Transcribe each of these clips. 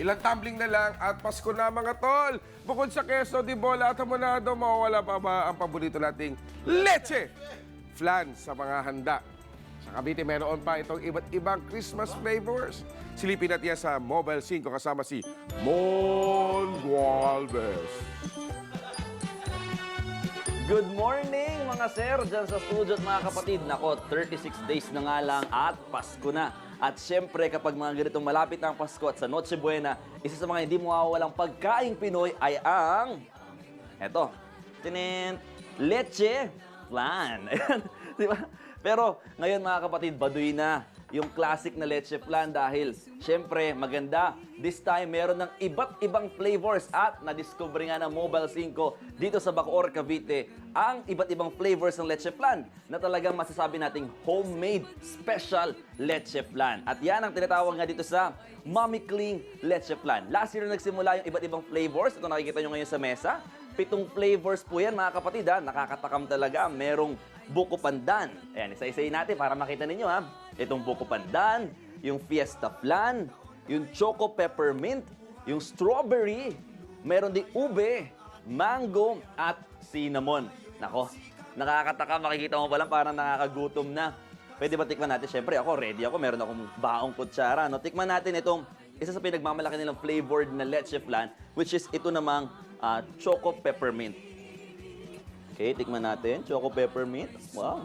Ilang tumbling na lang at Pasko na mga tol. Bukod sa keso, di bola at hamonado, mawawala pa ba ang paborito nating leche? Flan sa mga handa. Sa Cavite, meron pa itong iba't ibang Christmas flavors. Silipin natin yan sa Mobile 5 kasama si Mon Gualvez. Good morning mga sir dyan sa studio at mga kapatid. Nako, 36 days na nga lang at Pasko na. At syempre kapag mga ganitong malapit na ang Pasko at sa Noche Buena, isa sa mga hindi mawawalang pagkaing Pinoy ay ang... Eto, tinin, leche flan. Ayan, di ba? Pero ngayon mga kapatid, baduy na yung classic na leche flan dahil syempre maganda. This time meron ng iba't ibang flavors at na-discover nga ng Mobile 5 dito sa Bacoor, Cavite ang iba't ibang flavors ng leche flan na talagang masasabi nating homemade special leche flan. At yan ang tinatawag nga dito sa Mommy Cling Leche Flan. Last year nagsimula yung iba't ibang flavors. Ito nakikita nyo ngayon sa mesa. Pitong flavors po yan mga kapatid ha. Nakakatakam talaga. Merong buko pandan. Ayan, isa-isayin natin para makita ninyo ha. Itong buko pandan, yung fiesta flan, yung choco peppermint, yung strawberry, meron ding ube, mango, at cinnamon. Nako, nakakataka. Makikita mo pa lang parang nakakagutom na. Pwede ba tikman natin? Siyempre ako, ready ako. Meron akong baong kutsara. No? Tikman natin itong isa sa pinagmamalaki nilang flavored na leche flan, which is ito namang ah, choco peppermint. Okay, tikman natin. Choco peppermint. Wow.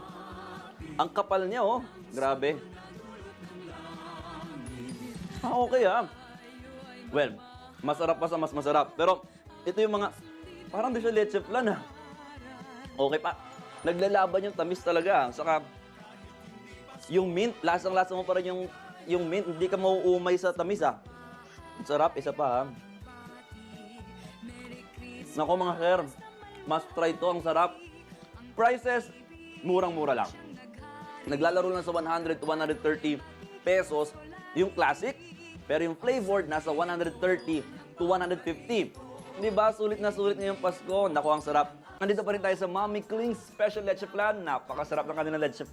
Ang kapal niya, oh. Grabe. Ah, okay ah. Well, masarap pa sa mas masarap. Pero ito yung mga, parang di siya leche flan ah. Okay pa. Naglalaban yung tamis talaga. ah. Saka, yung mint, lasang-lasa mo pa rin yung, yung mint. Hindi ka mauumay sa tamis ah. Sarap, isa pa ah. Nako mga sir, must try to. Ang sarap. Prices, murang-mura lang. Naglalaro lang sa 100 to 130 pesos yung classic. Pero yung flavored, nasa 130 to 150. Di ba? Sulit na sulit ngayong Pasko. Naku, ang sarap. Nandito pa rin tayo sa Mommy Kling's Special Leche Flan. Napakasarap ng kanilang leche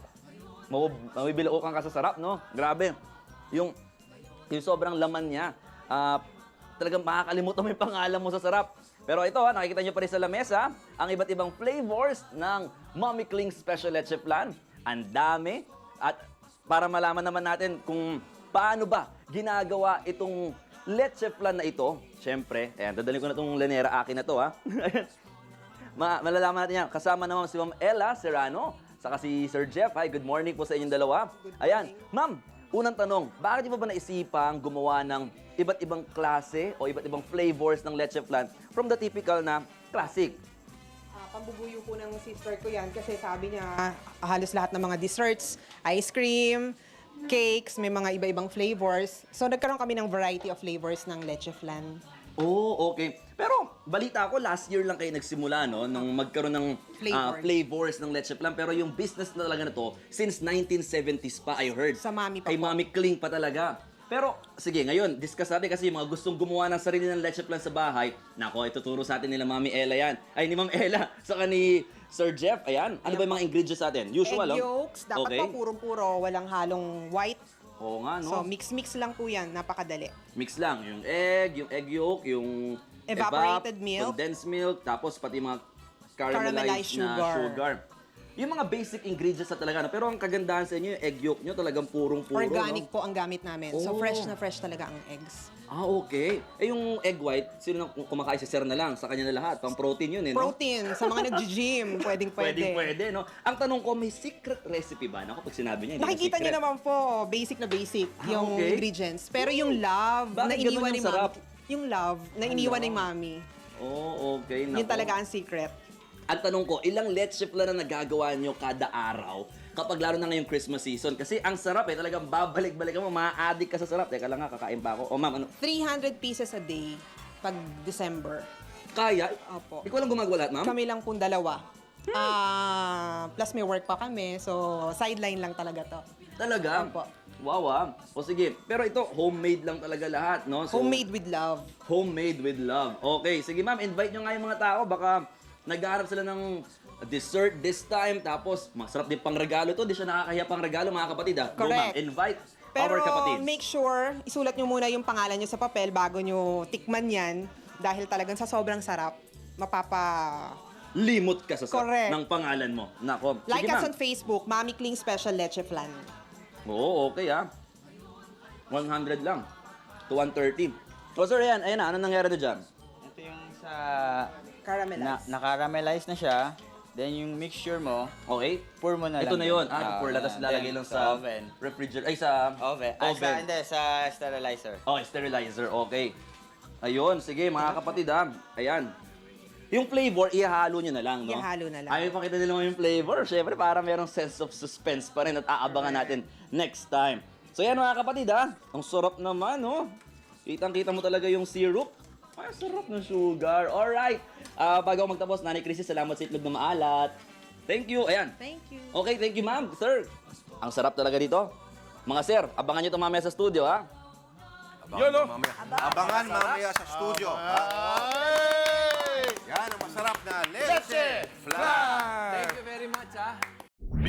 Mabibilaukan ka sa sarap, no? Grabe. Yung, yung sobrang laman niya. Ah, talagang makakalimutan mo yung pangalan mo sa sarap. Pero ito, ha, nakikita nyo pa rin sa lamesa, ang iba't ibang flavors ng Mommy Kling's Special Leche Flan. Ang dami. At para malaman naman natin kung paano ba ginagawa itong leche flan na ito, syempre, ayan, dadalhin ko na itong lanera, akin na to, ha? Ma malalaman natin yan. Kasama naman si Ma'am Ella Serrano, saka si Sir Jeff. Hi, good morning po sa inyong dalawa. Ayan, Ma'am, unang tanong, bakit pa ba naisipang gumawa ng iba't ibang klase o iba't ibang flavors ng leche flan from the typical na classic? Ah, pambubuyo po ng sister ko yan kasi sabi niya ah, halos lahat ng mga desserts, ice cream, cakes, may mga iba-ibang flavors. So nagkaroon kami ng variety of flavors ng leche flan. Oh, okay. Pero balita ko last year lang kayo nagsimula no nung magkaroon ng ah, Flavors. flavors ng leche flan pero yung business na talaga na to since 1970s pa I heard. Sa Mami pa Kay po. Mami Kling pa talaga. Pero sige, ngayon, discuss natin kasi yung mga gustong gumawa ng sarili ng leche flan sa bahay. Nako, ituturo sa atin nila Mami Ella yan. Ay, ni Ma'am Ella. Saka ni Sir Jeff. Ayan. Ano ba yung mga ingredients natin? Usual, Egg oh? yolks, dapat okay. po purong-puro, walang halong white. Oo nga, no? So mix-mix lang po yan, napakadali. Mix lang. Yung egg, yung egg yolk, yung Evaporated evap, milk. condensed milk, tapos pati mga caramelized, Caramelized na sugar. sugar. Yung mga basic ingredients na talaga. no? Pero ang kagandahan sa inyo, yung egg yolk nyo talagang purong-puro. Organic no? po ang gamit namin. So Oh. fresh na fresh talaga ang eggs. Ah, okay. Eh, yung egg white, sino nang kumakain si Sir na lang? Sa kanya na lahat. Pang protein yun, eh, no? Protein, sa mga nag-gym, pwedeng pwede. Pwedeng pwede, no? Ang tanong ko, may secret recipe ba? Naku, pag sinabi niya, hindi Nakikita na niyo naman po, basic na basic Ah, yung okay. ingredients. Pero yung love Bakit na iniwan ni sarap? Yung love na iniwan ni Ano? mami, Oh, okay. yun talaga ang secret. Ang tanong ko, ilang leche flan na nagagawa nyo kada araw kapag lalo na ngayong Christmas season? Kasi ang sarap eh, talagang babalik-balik mo, ma-addict ka sa sarap. Teka lang nga, kakain pa ako. O ma'am, ano? 300 pieces a day pag December. Kaya? Opo. Ikaw lang gumagawa lahat, ma'am? Kami lang pong dalawa. Ah, plus may work pa kami, so sideline lang talaga to. Talaga? Opo. Wow ah. O sige, pero ito, homemade lang talaga lahat, no? So, Homemade with love. Homemade with love. Okay, sige ma'am, invite nyo nga yung mga tao. Baka naghahanap sila ng dessert this time. Tapos, masarap din pang regalo to. Di siya nakakahiya pang regalo, mga kapatid. Ah. Go, Correct. ma'am, invite Pero our kapatid. make sure, isulat nyo muna yung pangalan nyo sa papel bago nyo tikman yan. Dahil talagang sa sobrang sarap, mapapa... Limot ka sa sa Correct. ng pangalan mo. Nako. Like Sige, us on Facebook, Mami Kling Special Leche Flan. Oo, okay ah. 100 lang. To 130. O sir, ayan, ayan na. Ano nangyari na dyan? Ito yung sa... Caramelize. Na, nakaramelize na siya. Then yung mixture mo, Okay. pour mo na Ito na lang. yun. Ah, Ah, pour latas then lalagay lang sa, oven. refrigerator. Ay, sa Oven. Ah, sa, hindi, sa sterilizer. Oh, sterilizer. Okay. Ayun, sige mga kapatid ha. Ayan. Yung flavor, ihalo nyo na lang, no? Ihalo na lang. Ayaw pakita nila mo yung flavor. Siyempre, para merong sense of suspense pa rin at aabangan natin next time. So yan mga kapatid ha. Ang sarap naman, no? Kitang-kita mo talaga yung syrup. Ay, sarap ng sugar. Alright. Ah, bago magtapos, Nanay Chrissy, salamat sa itlog na maalat. Thank you. Ayan. Thank you. Okay, thank you ma'am. Sir, ang sarap talaga dito. Mga sir, abangan nyo ito mamaya sa studio ha. Yun, no? Abangan mamaya sa studio. Yan